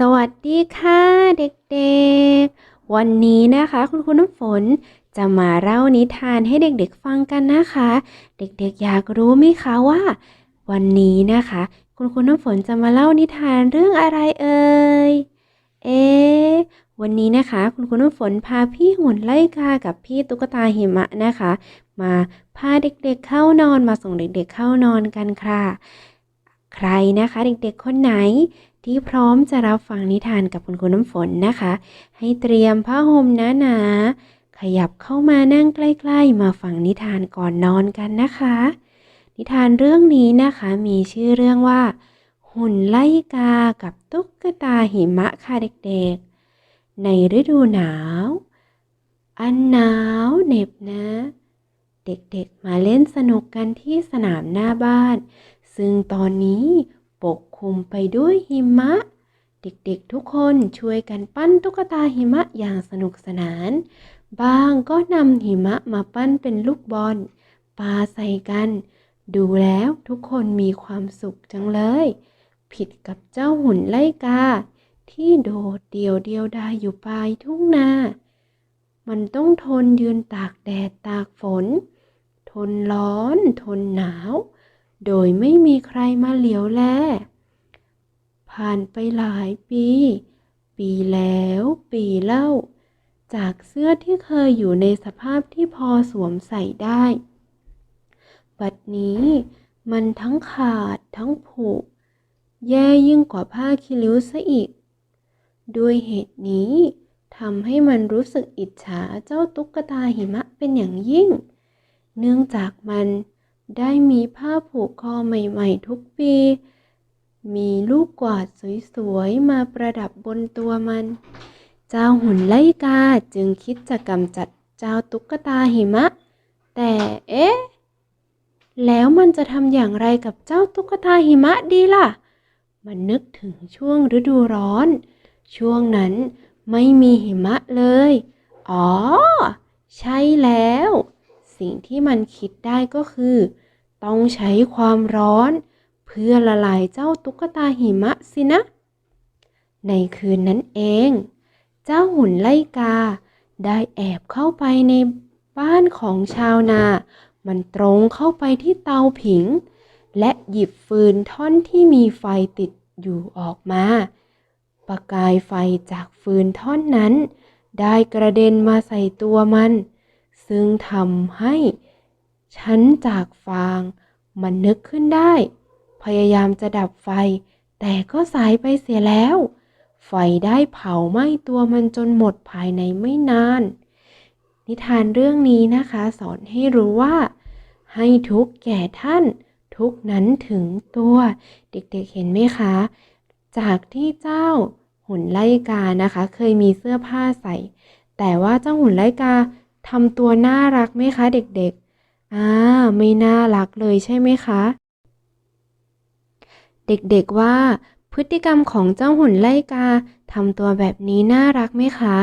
สวัสดีค่ะเด็กๆ วันนี้นะคะคุณครูน้ำฝนจะมาเล่านิทานให้เด็กๆฟังกันนะคะ เด็กๆอยากรู้ไหมคะว่า วันนี้นะคะ คุณครูน้ำฝนจะมาเล่านิทานเรื่องอะไรเอ่ย เอ๊ะวันนี้นะคะ คุณครูน้ำฝนพาพี่หุ่นไล่กากับพี่ตุ๊กตาหิมะนะคะ มาพาเด็กๆเข้านอนมาส่งเด็กๆเข้านอนกันค่ะ ใครนะคะเด็กๆคนไหนที่พร้อมจะรับฟังนิทานกับคุณครูน้ำฝนนะคะ ให้เตรียมผ้าห่มหนาๆขยับเข้ามานั่งใกล้ๆ มาฟังนิทานก่อนนอนกันนะคะ นิทานเรื่องนี้นะคะมีชื่อเรื่องว่า หุ่นไล่กากับตุ๊กตาหิมะค่ะเด็กๆ ในฤดูหนาว อันหนาวเหน็บนะ เด็กๆมาเล่นสนุกกันที่สนามหน้าบ้าน ซึ่งตอนนี้ปกคลุมไปด้วยหิมะ เด็กๆทุกคนช่วยกันปั้นตุ๊กตาหิมะอย่างสนุกสนาน บางก็นำหิมะมาปั้นเป็นลูกบอลปาใส่กัน ดูแล้วทุกคนมีความสุขจังเลย ผิดกับเจ้าหุ่นไล่กา ที่โดดเดี่ยวเดียวดายอยู่ปลายทุ่งนา มันต้องทนยืนตากแดดตากฝน ทนร้อน ทนหนาว โดยไม่มีใครมาเหลียวแล ผ่านไปหลายปี ปีแล้วปีเล่า จากเสื้อที่เคยอยู่ในสภาพที่พอสวมใส่ได้ บัดนี้มันทั้งขาดทั้งผุ แย่ยิ่งกว่าผ้าคีริ้วซะอีก ด้วยเหตุนี้ทำให้มันรู้สึกอิจฉาเจ้าตุ๊กตาหิมะเป็นอย่างยิ่ง เนื่องจากมัน ได้มีผ้าผูกคอใหม่ๆทุกปี มีลูกกวาดสวยๆ มาประดับบนตัวมัน เจ้าหุ่นไล่กาจึงคิดจะกำจัดเจ้าตุ๊กตาหิมะ แต่เอ๊ะ แล้วมันจะทำอย่างไรกับเจ้าตุ๊กตาหิมะดีล่ะ มันนึกถึงช่วงฤดูร้อน ช่วงนั้นไม่มีหิมะเลย อ๋อ ใช่แล้ว สิ่งที่มันคิดได้ก็คือ ต้องใช้ความร้อน เพื่อละลายเจ้าตุ๊กตาหิมะสินะ ในคืนนั้นเอง เจ้าหุ่นไล่กา ได้แอบเข้าไปในบ้านของชาวนา มันตรงเข้าไปที่เตาผิง และหยิบฟืนท่อนที่มีไฟติดอยู่ออกมา ประกายไฟจากฟืนท่อนนั้น ได้กระเด็นมาใส่ตัวมัน ซึ่งทำให้ฉันจากฟางมันนึกขึ้นได้ พยายามจะดับไฟ แต่ก็สายไปเสียแล้ว ไฟได้เผาไหม้ตัวมันจนหมดภายในไม่นาน นิทานเรื่องนี้นะคะ สอนให้รู้ว่า ให้ทุกแก่ท่าน ทุกนั้นถึงตัว เด็กๆเห็นไหมคะ จากที่เจ้าหุ่นไล่กานะคะ เคยมีเสื้อผ้าใส่ แต่ว่าเจ้าหุ่นไล่กา ทำตัวน่ารักไหมคะเด็กๆ อ่า ไม่น่ารักเลยใช่ไหมคะ เด็กๆว่า พฤติกรรมของเจ้าหุ่นไล่กาทำตัวแบบนี้น่ารักไหมคะ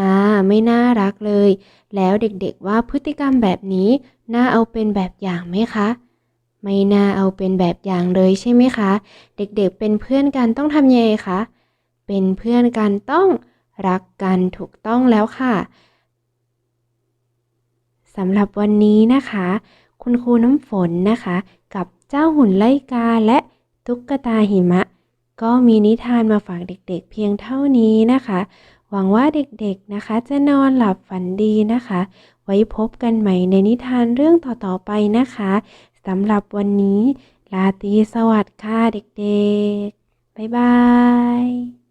อ่า ไม่น่ารักเลย แล้วเด็กๆว่าพฤติกรรมแบบนี้ น่าเอาเป็นแบบอย่างไหมคะ ไม่น่าเอาเป็นแบบอย่างเลยใช่ไหมคะ เด็กๆเป็นเพื่อนกันต้องทำยังไงคะ เป็นเพื่อนกันต้องรักกันถูกต้องแล้วค่ะ สำหรับวันนี้นะคะ คุณครูน้ำฝนนะคะ กับเจ้าหุ่นไล่กาและตุ๊กตาหิมะ ก็มีนิทานมาฝากเด็กๆ เพียงเท่านี้นะคะ หวังว่าเด็กๆนะคะ จะนอนหลับฝันดีนะคะ ไว้พบกันใหม่ในนิทานเรื่องต่อๆไปนะคะสำหรับวันนี้ ลาตีสวัสดิ์ค่ะเด็กๆ บ๊ายบาย